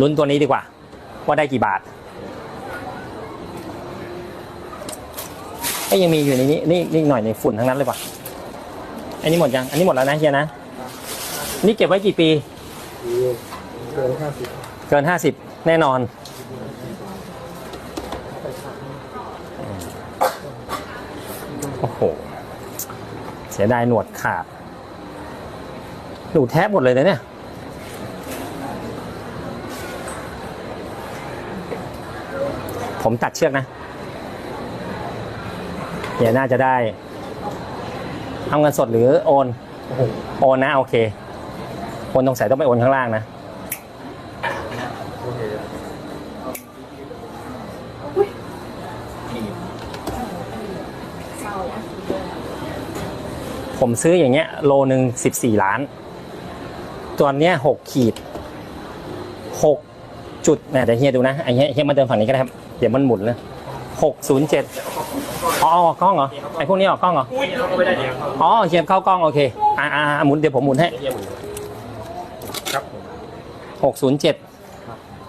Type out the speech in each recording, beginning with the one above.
ลุ้นตัวนี้ดีกว่า ว่าได้กี่บาทก็ยังมีอยู่ในนี้นี่นี่หน่อยในฝุ่นทั้งนั้นเลยป่ะอันนี้หมดยัง อันนี้หมดแล้วนะเฮียนะ นี่เก็บไว้กี่ปี เกินห้าสิบเกินห้าสิบแน่นอน โอ้โห เสียดายหนวดขาดหนูแทบหมดเลยนะเนี่ย ผมตัดเชือกนะเดี๋ยวน่าจะได้ เอาเงินสดหรือโอน โอนนะโอเค โอนตรงสายต้องไปโอนข้างล่างนะผมซื้ออย่างเงี้ยโลหนึ่งสิบสี่ล้าน ตัวเนี้ยหกขีดหก จุดเนี่ยเดี๋ยวเฮียดูนะไอ้เฮียเฮียมาเดินฝั่งนี้ก็ได้ครับเดี๋ยวมันหมุนเลยหกศูนย์เจ็ดอ๋อออกกล้องเหรอไอ้พวกนี้ออกกล้องเหรออ๋อเฮียเข้ากล้องโอเคอ่าอ่าหมุนเดี๋ยวผมหมุนให้ครับหกศูนย์เจ็ด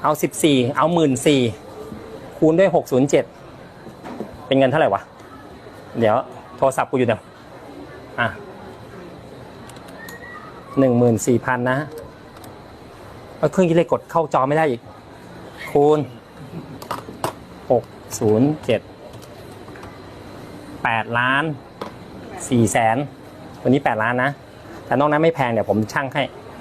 เอาสิบสี่เอาหมื่นสี่คูณด้วยหกศูนย์เจ็ดเป็นเงินเท่าไหร่วะ เดี๋ยวโทรศัพท์กูอยู่เดี๋ยวอะหนึ่งหมื่นสี่พันนะเอาเครื่องคิดเลขกดเข้าจอไม่ได้อีก คูณหกศูนย์เจ็ดแปดล้านสี่แสนวันนี้แปดล้านนะ แต่นอกนั้นไม่แพงเดี๋ยวผมช่างให้